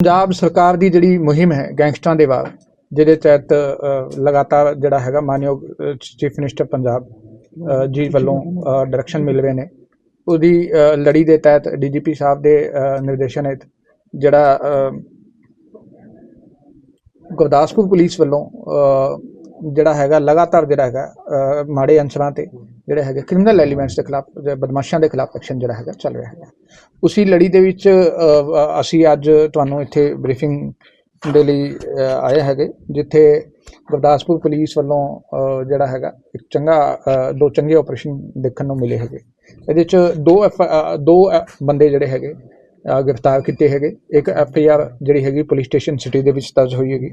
ਪੰਜਾਬ ਸਰਕਾਰ ਦੀ ਜਿਹੜੀ ਮੁਹਿੰਮ ਹੈ ਗੈਂਗਸਟਰਾਂ ਦੇ ਵਾਰ ਜਿਹਦੇ ਤਹਿਤ ਲਗਾਤਾਰ ਜਿਹੜਾ ਹੈਗਾ ਮਾਨਯੋਗ ਚੀਫ ਮਿਨਿਸਟਰ ਪੰਜਾਬ ਜੀ ਵੱਲੋਂ ਡਾਇਰੈਕਸ਼ਨ ਮਿਲ ਰਹੇ ਨੇ। ਉਹਦੀ ਲੜੀ ਦੇ ਤਹਿਤ ਡੀਜੀਪੀ ਸਾਹਿਬ ਦੇ ਅ, ਨਿਰਦੇਸ਼ਨ ਹੇਠ ਜਿਹੜਾ ਗੁਰਦਾਸਪੁਰ ਪੁਲਿਸ ਵੱਲੋਂ ਅ, ਜਿਹੜਾ ਹੈਗਾ, ਲਗਾਤਾਰ ਜਿਹੜਾ ਹੈਗਾ ਮਾੜੇ ਅੰਸਰਾਂ ਤੇ ਜਿਹੜੇ ਹੈਗੇ ਕ੍ਰਿਮੀਨਲ ਐਲੀਮੈਂਟਸ ਦੇ ਖਿਲਾਫ ਬਦਮਾਸ਼ਾਂ ਦੇ ਖਿਲਾਫ ਐਕਸ਼ਨ ਜਿਹੜਾ ਹੈਗਾ ਚੱਲ ਰਿਹਾ ਹੈਗਾ। ਉਸੀ ਲੜੀ ਦੇ ਵਿੱਚ ਅਸੀਂ ਅੱਜ ਤੁਹਾਨੂੰ ਇੱਥੇ ਬਰੀਫਿੰਗ ਦੇ ਲਈ ਆਏ ਹੈਗੇ, ਜਿੱਥੇ ਗੁਰਦਾਸਪੁਰ ਪੁਲਿਸ ਵੱਲੋਂ ਜਿਹੜਾ ਹੈਗਾ, ਇੱਕ ਚੰਗਾ ਦੋ ਚੰਗੇ ਆਪਰੇਸ਼ਨ ਦੇਖਣ ਨੂੰ ਮਿਲੇ ਹੈਗੇ। ਇਹਦੇ ਚ ਦੋ F- ਦੋ ਬੰਦੇ ਜਿਹੜੇ ਹੈਗੇ ਗ੍ਰਿਫਤਾਰ ਕੀਤੇ ਹੈਗੇ। ਇੱਕ ਐਫ ਆਈ ਆਰ ਜਿਹੜੀ ਹੈਗੀ ਪੁਲਿਸ ਸਟੇਸ਼ਨ ਸਿਟੀ ਦੇ ਵਿੱਚ ਦਰਜ ਹੋਈ ਹੈਗੀ।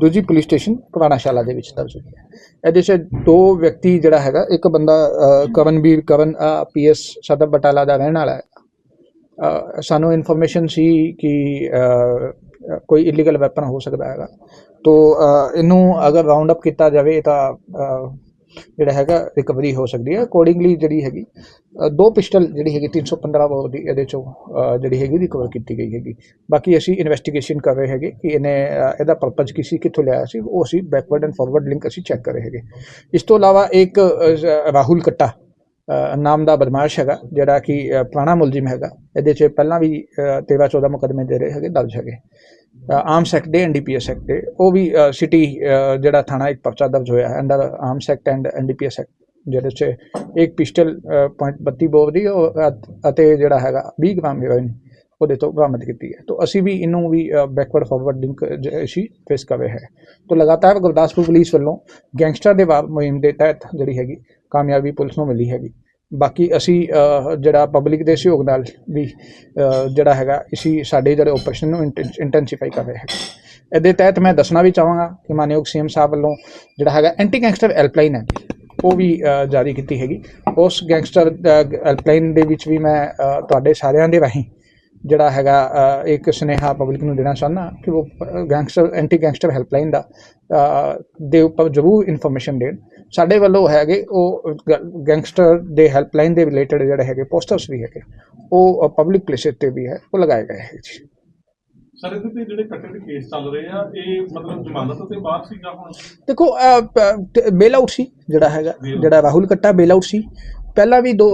ਦੂਜੀ ਪੁਲਿਸ ਸਟੇਸ਼ਨ ਪੁਰਾਣਾ ਸ਼ਾਲਾ ਦੇ ਵਿੱਚ ਦਰਜ ਹੋਈ ਹੈ। ਇਹਦੇ 'ਚ ਦੋ ਵਿਅਕਤੀ ਜਿਹੜਾ ਹੈਗਾ ਇੱਕ ਬੰਦਾ ਅ, ਕਵਨਵੀਰ ਕਵਨ ਪੀਐਸ ਸਦਰ ਬਟਾਲਾ ਦਾ ਰਹਿਣ ਵਾਲਾ ਹੈ ਸਾਨੂੰ ਇਨਫੋਰਮੇਸ਼ਨ ਸੀ ਕਿ ਕੋਈ ਇਲੀਗਲ ਵੈਪਨ ਹੋ ਸਕਦਾ ਹੈਗਾ। ਤੋ ਇਹਨੂੰ ਅਗਰ ਰਾਉਂਡ ਅਪ ਕੀਤਾ ਜਾਵੇ ਤਾਂ ਜਿਹੜਾ ਹੈਗਾ ਰਿਕਵਰੀ ਹੋ ਸਕਦੀ ਹੈ। ਅਕੋਰਡਿੰਗਲੀ ਜਿਹੜੀ ਹੈਗੀ ਦੋ ਪਿਸਟਲ ਜਿਹੜੀ ਹੈਗੀ 315 ਬੋਰ ਦੀ ਇਹਦੇ ਚੋਂ ਜਿਹੜੀ ਹੈਗੀ ਰਿਕਵਰ ਕੀਤੀ ਗਈ ਹੈਗੀ। ਬਾਕੀ ਅਸੀਂ ਇਨਵੈਸਟੀਗੇਸ਼ਨ ਕਰ ਰਹੇ ਹੈਗੇ ਕਿ ਇਹਨੇ ਇਹਦਾ ਪਰਪਸ ਕੀ ਸੀ, ਕਿੱਥੋਂ ਲਿਆ ਸੀ, ਉਹ ਅਸੀਂ ਬੈਕਵਰਡ ਐਂਡ ਫਾਰਵਰਡ ਲਿੰਕ ਅਸੀਂ ਚੈੱਕ ਕਰ ਰਹੇ ਹੈਗੇ। ਇਸ ਤੋਂ ਇਲਾਵਾ ਇੱਕ ਰਾਹੁਲ ਕੱਟਾ ਨਾਮ ਦਾ ਬਦਮਾਸ਼ ਹੈਗਾ, ਜਿਹੜਾ ਕਿ ਪੁਰਾਣਾ ਮੁਲਜ਼ਮ ਹੈਗਾ, ਇਹਦੇ 'ਚ ਪਹਿਲਾਂ ਵੀ 13 14 ਮੁਕਦਮੇ ਦੇ ਰਹੇ ਹੈਗੇ, ਦਰਜ ਹੈਗੇ। ਆਰਮਸ ਐਕਟ ਦੇ ਐਨਡੀਪੀਐਸ ਐਕਟ ਦੇ ਉਹ ਵੀ ਸਿਟੀ ਜਿਹੜਾ ਥਾਣਾ ਇੱਕ ਪਰਚਾ ਦਰਜ ਹੋਇਆ ਹੈ under Arms Act and NDPS Act ਜਿਹਦੇ 'ਚ ਇੱਕ ਪਿਸਟਲ .32 ਬੋਰ ਦੀ ਅਤੇ ਜਿਹੜਾ ਹੈਗਾ 20 ਗ੍ਰਾਮ ਹੈਰੋਇਨ ਉਹਦੇ ਤੋਂ ਬਰਾਮਦ ਕੀਤੀ ਹੈ। ਤੋਂ ਅਸੀਂ ਵੀ ਇਹਨੂੰ ਵੀ ਬੈਕਵਰਡ ਫਾਰਵਰਡ ਲਿੰਕ ਅਸੀਂ ਫੇਸ ਕਰ ਰਹੇ ਹੈ। ਤੋਂ ਲਗਾਤਾਰ ਗੁਰਦਾਸਪੁਰ ਪੁਲਿਸ ਵੱਲੋਂ ਗੈਂਗਸਟਰ ਦੇ ਵਾਰ ਮੁਹਿੰਮ ਦੇ ਤਹਿਤ ਜਿਹੜੀ ਹੈਗੀ ਕਾਮਯਾਬੀ ਪੁਲਿਸ ਨੂੰ ਮਿਲੀ ਹੈਗੀ। ਬਾਕੀ ਅਸੀਂ ਜਿਹੜਾ ਪਬਲਿਕ ਦੇ ਸਹਿਯੋਗ ਨਾਲ ਵੀ ਜਿਹੜਾ ਹੈਗਾ ਅਸੀਂ ਸਾਡੇ ਜਿਹੜੇ ਆਪਰੇਸ਼ਨ ਨੂੰ ਇੰਟੈਂਸੀਫਾਈ ਕਰ ਰਹੇ ਹਾਂ ਇਹਦੇ ਤਹਿਤ ਮੈਂ ਦੱਸਣਾ ਵੀ ਚਾਹਾਂਗਾ ਕਿ ਮਾਨਯੋਗ ਸੀਐਮ ਸਾਹਿਬ ਵੱਲੋਂ ਜਿਹੜਾ ਹੈਗਾ ਐਂਟੀ ਗੈਂਗਸਟਰ ਹੈਲਪਲਾਈਨ ਹੈ, ਉਹ ਵੀ ਜਾਰੀ ਕੀਤੀ ਹੈਗੀ। ਉਸ ਗੈਂਗਸਟਰ ਹੈਲਪਲਾਈਨ ਦੇ ਵਿੱਚ ਵੀ ਮੈਂ ਤੁਹਾਡੇ ਸਾਰਿਆਂ ਦੇ ਰਾਹੀਂ ਜਿਹੜਾ ਹੈਗਾ ਇੱਕ ਸੁਨੇਹਾ ਪਬਲਿਕ ਨੂੰ ਦੇਣਾ ਚਾਹੁੰਦਾ ਕਿ ਉਹ ਗੈਂਗਸਟਰ ਐਂਟੀ ਗੈਂਗਸਟਰ ਹੈਲਪਲਾਈਨ ਦਾ ਦੇ ਉੱਪਰ ਜ਼ਰੂਰ ਇਨਫੋਰਮੇਸ਼ਨ ਦੇਣ। ਸਾਡੇ ਵੱਲੋਂ ਹੈਗੇ ਉਹ ਗੈਂਗਸਟਰ ਦੇ ਹੈਲਪਲਾਈਨ ਦੇ ਰਿਲੇਟਡ ਜਿਹੜੇ ਹੈਗੇ ਪੋਸਟਰਸ ਵੀ ਹੈਗੇ ਉਹ ਪਬਲਿਕ ਪਲੇਸਿਸ ਤੇ ਵੀ ਹੈ ਉਹ ਲਗਾਏ ਗਏ ਹੈ ਜੀ। ਸਰ ਇਹਦੇ ਤੇ ਜਿਹੜੇ ਕੱਟੇ ਦੇ ਕੇਸ ਚੱਲ ਰਹੇ ਆ ਇਹ ਮਤਲਬ ਜ਼ਮਾਨਤ ਤੇ ਬਾਹਰ ਸੀਗਾ ਹੁਣ? ਦੇਖੋ ਬੇਲ ਆਊਟ ਸੀ ਜਿਹੜਾ ਹੈਗਾ ਜਿਹੜਾ ਰਾਹੁਲ ਕੱਟਾ ਬੇਲ ਆਊਟ ਸੀ ਪਹਿਲਾਂ ਵੀ ਦੋ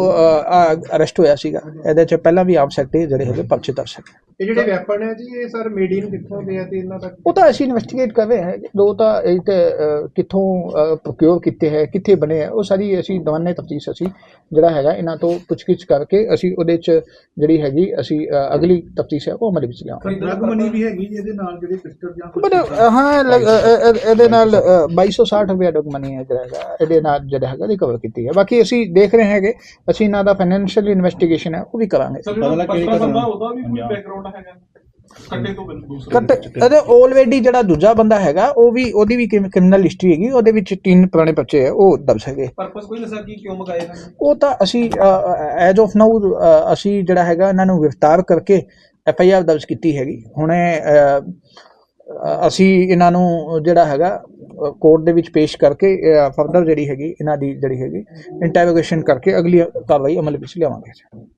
ਅਰੈਸਟ ਹੋਇਆ ਸੀਗਾ। ਇਹਦੇ ਚ ਪਹਿਲਾਂ ਵੀ ਆਪ ਸਕਦੇ ਜਿਹੜੇ ਹੈਗੇ ਪਰਚੇ ਦਰਜ ਹੈਗੇ। ਇਹ ਜਿਹੜੇ ਵੈਪਨ ਹੈ ਜੀ ਇਹ ਸਰ ਮੇਡ ਇਨ ਕਿੱਥੋਂ ਦੇ ਆ ਤੇ ਇਹਨਾਂ ਤੱਕ? ਉਹ ਤਾਂ ਅਸੀਂ ਇਨਵੈਸਟੀਗੇਟ ਕਰ ਰਹੇ ਹਾਂ। ਦੋ ਤਾਂ ਇਹ ਤੇ ਕਿੱਥੋਂ ਪ੍ਰੋਕਿਉਰ ਕੀਤੇ ਹੈ ਕਿੱਥੇ ਬਣੇ ਹੈ ਉਹ ਸਾਰੀ ਅਸੀਂ ਦਵਾਨੇ ਤਫਤੀਸ਼ ਅਸੀਂ ਜਿਹੜਾ ਹੈਗਾ ਇਹਨਾਂ ਤੋਂ ਪੁੱਛਗਿੱਛ ਕਰਕੇ ਅਸੀਂ ਉਹਦੇ ਚ ਜਿਹੜੀ ਹੈਗੀ ਅਸੀਂ ਅਗਲੀ ਤਫਤੀਸ਼ ਹੈ ਉਹ ਅਮਲ ਵਿੱਚ ਲਿਆਵਾਂਗੇ। ਡਰਗ ਮਨੀ ਵੀ ਹੈਗੀ ਇਹਦੇ ਨਾਲ ਜਿਹੜੇ ਪਿਸਟਲ ਜਾਂ ਕੁਝ ਹਾਂ ਇਹਦੇ ਨਾਲ ਅ, 2260 ਰੁਪਏ ਮਨੀ ਹੈ ਜਿਹੜਾ ਹੈਗਾ ਇਹਦੇ ਨਾਲ ਜਿਹੜਾ ਹੈਗਾ ਰਿਕਵਰ ਕੀਤੀ ਹੈ। ਬਾਕੀ ਅਸੀਂ ਦੇਖ ਰਹੇ ਹੈਗੇ ਅਸੀਂ ਇਹਨਾਂ ਦਾ ਫਾਈਨੈਂਸ਼ੀਅਲ ਇਨਵੈਸਟੀਗੇਸ਼ਨ ਹੈ ਉਹ ਵੀ ਕਰਾਂਗੇ। ਸਰ ਜਿਹੜਾ ਪਸਲਾ ਬੰਦਾ ਉਹਦਾ ਵੀ ਕੋਈ ਬੈਕਗ੍ਰਾਉਂਡ ਹੈਗਾ ਕੱਟੇ ਤੋਂ ਕੱਟ ਇਹਦੇ ਆਲਰੇਡੀ ਜਿਹੜਾ ਦੂਜਾ ਬੰਦਾ ਹੈਗਾ ਉਹ ਵੀ ਉਹਦੀ ਵੀ ਕ੍ਰਿਮੀਨਲ ਹਿਸਟਰੀ ਹੈਗੀ ਉਹਦੇ ਵਿੱਚ ਤਿੰਨ ਪੁਰਾਣੇ ਬੱਚੇ ਹੈ ਉਹ ਦਰਜ ਹੈਗੇ। ਪਰਪਸ ਕੋਈ ਦੱਸਿਆ ਕਿ ਕਿਉਂ ਮਗਾਏ ਹਨ ਉਹ ਤਾਂ ਅਸੀਂ ਐਜ ਆਫ ਨਾਊ ਅਸੀਂ ਜਿਹੜਾ ਹੈਗਾ ਇਹਨਾਂ ਨੂੰ ਗ੍ਰਿਫਤਾਰ ਕਰਕੇ ਐਫ ਆਈ ਆਰ ਦਰਜ ਕੀਤੀ ਹੈਗੀ। ਹੁਣੇ ਅਸੀਂ ਇਹਨਾਂ ਨੂੰ ਜਿਹੜਾ ਹੈਗਾ ਕੋਰਟ ਦੇ ਵਿੱਚ ਪੇਸ਼ ਕਰਕੇ ਫਰਦਰ ਜਿਹੜੀ ਹੈਗੀ, ਇਹਨਾਂ ਦੀ ਜਿਹੜੀ ਹੈਗੀ ਇੰਟਰੋਗੇਸ਼ਨ ਕਰਕੇ ਅਗਲੀ ਕਾਰਵਾਈ ਅਮਲ ਵਿੱਚ ਲਿਆਵਾਂਗੇ